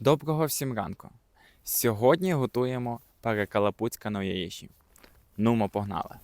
Доброго всім ранку. Сьогодні готуємо перекалапуцькану яєчню. Нумо погнали.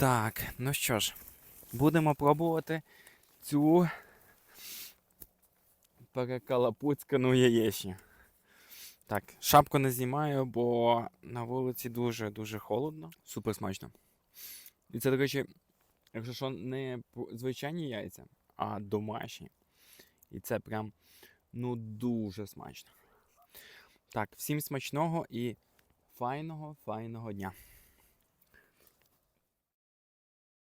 Так, ну що ж, будемо пробувати цю перекалапуцькану яєчню. Так, шапку не знімаю, бо на вулиці дуже-дуже холодно. Супер смачно. І це, до речі, якщо що, не звичайні яйця, а домашні. І це прям ну дуже смачно. Так, всім смачного і файного, файного дня.